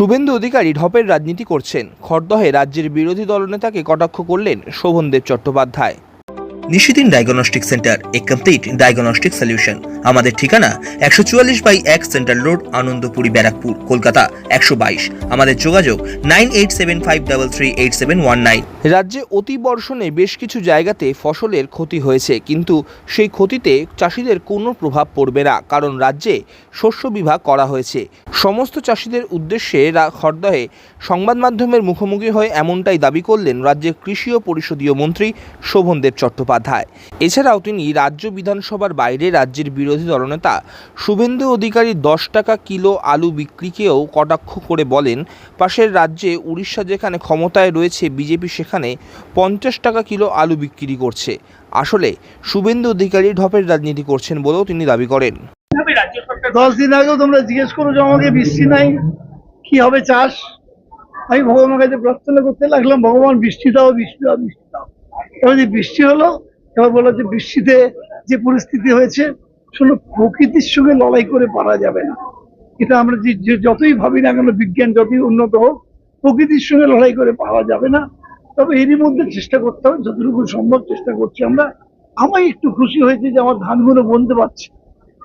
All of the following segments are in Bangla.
শুভেন্দু অধিকারী ঢপের রাজনীতি করছেন। খড়দহে রাজ্যের বিরোধী দলনেতাকে কটাক্ষ করলেন Sovandeb Chattopadhyay. Nishidin diagnostic centre a complete diagnostic solution. আমাদের ঠিকানা একশো চুয়াল্লিশ বাই এক সেন্ট্রাল রোড আনন্দপুরি ব্যারাকপুর কলকাতা একশো বাইশ। আমাদের যোগাযোগ nine eight seven five double three eight seven one nine. রাজ্যে অতি বর্ষণে বেশ কিছু জায়গাতে ফসলের ক্ষতি হয়েছে কিন্তু সেই ক্ষতিতে চাষিদের কোনো প্রভাব পড়বে না কারণ রাজ্যে শস্য বিভাগ করা হয়েছে। সমস্ত চাষিদের উদ্দেশ্যে খড়দহে সংবাদ মাধ্যমের মুখোমুখি হয়ে এমনটাই দাবি করলেন রাজ্যের কৃষি ও পরিষদীয় মন্ত্রী শোভনদেব চট্টোপাধ্যায়। এছাড়াও তিনি রাজ্য বিধানসভার বাইরে রাজ্যের বিরোধী দলনেতা শুভেন্দু অধিকারী দশ টাকা কিলো আলু বিক্রিকেও কটাক্ষ করে বলেন, পাশের রাজ্যে উড়িষ্যা যেখানে ক্ষমতায় রয়েছে বিজেপি সেখানে পঞ্চাশ টাকা কিলো আলু বিক্রি করছে। আসলে শুভেন্দু অধিকারী ঢপের রাজনীতি করছেন বলেও তিনি দাবি করেন। দশ দিন আগেও তোমরা জিজ্ঞেস করো যে আমাকে বৃষ্টি নাই, কি হবে চাষ? আমি ভগবানের কাছে প্রার্থনা করতে লাগলাম, ভগবান, বৃষ্টি দাও বৃষ্টি দাও বৃষ্টি দাও। এবার যে বৃষ্টি হলো, এবার বলল যে বৃষ্টিতে যে পরিস্থিতি হয়েছে, শুনো, প্রকৃতির সঙ্গে লড়াই করে পারা যাবে না। এটা আমরা যে যতই ভাবি না কেন, বিজ্ঞান যতই উন্নত হোক, প্রকৃতির সঙ্গে লড়াই করে পাওয়া যাবে না। তবে এরই মধ্যে চেষ্টা করতে হবে, যতটুকু সম্ভব চেষ্টা করছি আমরা। আমি একটু খুশি হয়েছে যে আমার ধানগুলো বলতে পারছি।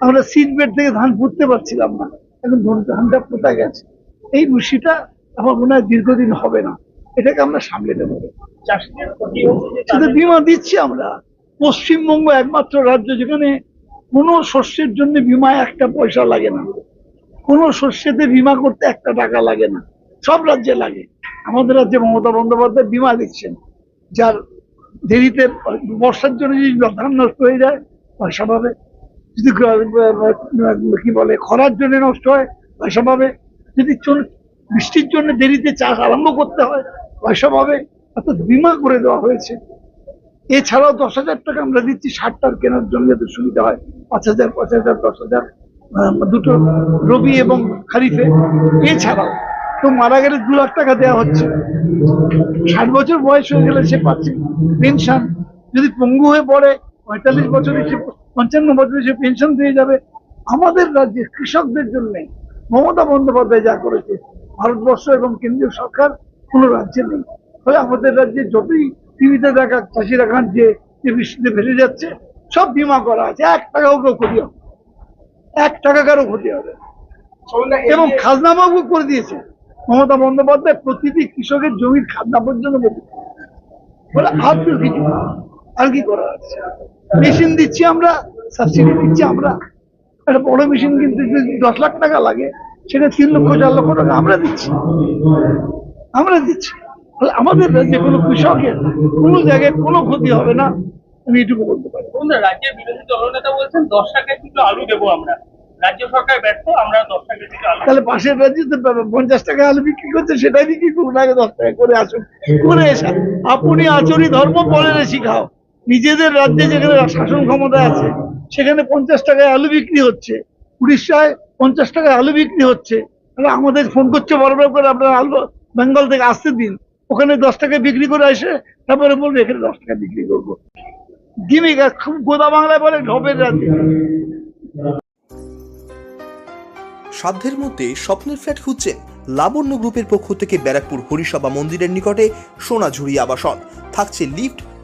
আমরা সিট বেড থেকে ধান পুঁততে পারছিলাম না। এখন ধান- ধানটা পোতা গেছে। এই বৃষ্টিটা আমার মনে হয় দীর্ঘদিন হবে না। এটাকে আমরা সামলে নেব। সেটা বিমা দিচ্ছি আমরা। পশ্চিমবঙ্গ একমাত্র রাজ্য যেখানে কোনো শস্যের জন্য বিমা একটা পয়সা লাগে না। কোনো শস্যেতে বিমা করতে একটা টাকা লাগে না। সব রাজ্যে লাগে। আমাদের রাজ্যে মমতা বন্দ্যোপাধ্যায় বিমা দিচ্ছেন। যার দেরিতে বর্ষার জন্য যদি ধান নষ্ট হয়ে যায় পয়সা পাবে। যদি কি বলে, খরার জন্য নষ্ট হয় পাবে যদি বৃষ্টির জন্য দেরিতে চাষ আরম্ভ করতে হয় পাবে অর্থাৎ বিমা করে দেওয়া হয়েছে। এছাড়াও দশ হাজার টাকা আমরা দিচ্ছি সারটার কেনার জন্য যাতে সুবিধা হয়। পাঁচ হাজার পাঁচ হাজার, দশ হাজার দুটো রবি এবং খারিফে। এছাড়াও তো মারা গেলে দু লাখ টাকা দেওয়া হচ্ছে। ষাট বছর বয়স হয়ে গেলে সে পাচ্ছে। পেনশন যদি পঙ্গু হয়ে পড়ে, পঁয়তাল্লিশ বছরে সে পঞ্চান্ন বছরে পেনশন পেয়ে যাবে। আমাদের রাজ্যে কৃষকদের জন্য মমতা বন্দ্যোপাধ্যায় যা করেছে ভারতবর্ষ এবং কেন্দ্রীয় সরকার কোনো রাজ্যে নেই। ফলে আমাদের রাজ্যে যতই টিভিতে দেখা চাষিরা কাঁদছে যে বৃষ্টিতে ভেসে যাচ্ছে সব বিমা করা আছে। এক টাকাও কেউ ক্ষতি হবে এক টাকা কারও ক্ষতি হবে এবং খাজনাবাবু করে দিয়েছে। মমতা বন্দ্যোপাধ্যায় প্রতিটি কৃষকের জমির খাজনা পর্যন্ত বলে আর কিছু আর কি করা আছে? মেশিন দিচ্ছি আমরা সাবসিডি দিচ্ছি আমরা। একটা বড় মেশিন কিনতে যদি দশ লাখ টাকা লাগে সেটা তিন লক্ষ চার লক্ষ টাকা আমরা দিচ্ছি। আমরা দিচ্ছি। আমাদের রাজ্যে কোনো কৃষকের কোনো জায়গায় কোনো ক্ষতি হবে না। আমি এটুকু বলতে পারি। রাজ্যের বিরোধী দলনেতা বলছেন দশ টাকা কিলো আলু দেবো আমরা। রাজ্য সরকার ব্যর্থ আমরা দশ টাকা তাহলে পাশের রাজ্যে তো পঞ্চাশ টাকা আলু বিক্রি করছে সেটাই বিক্রি করুন আগে দশ টাকা করে আসুন। করে এসে আপনি আচরি ধর্ম পরের শিখাও। নিজেদের রাজ্যে যেখানে শাসন ক্ষমতা আছে, সেখানে পঞ্চাশ টাকায় আলু বিক্রি হচ্ছে। উড়িষ্যায় পঞ্চাশ টাকায় আলু বিক্রি হচ্ছে। আমাদের ফোন করছে বড় বড় করে, আপনার আলু বেঙ্গল থেকে আসতে দিন। ওখানে দশ টাকা বিক্রি করে এসে তারপরে বলবে, এখানে দশ টাকা বিক্রি করব। গিমিক খুব গোদা বাংলায় বলে, ঢপের রাজ্যে। সাধ্যের মধ্যে স্বপ্নের ফ্ল্যাট খুঁজছেন লাবণ্য গ্রুপের পক্ষ থেকে ব্যারাকপুর হরিসভা মন্দিরের নিকটে সোনাঝুরি আবাসন। থাকছে lift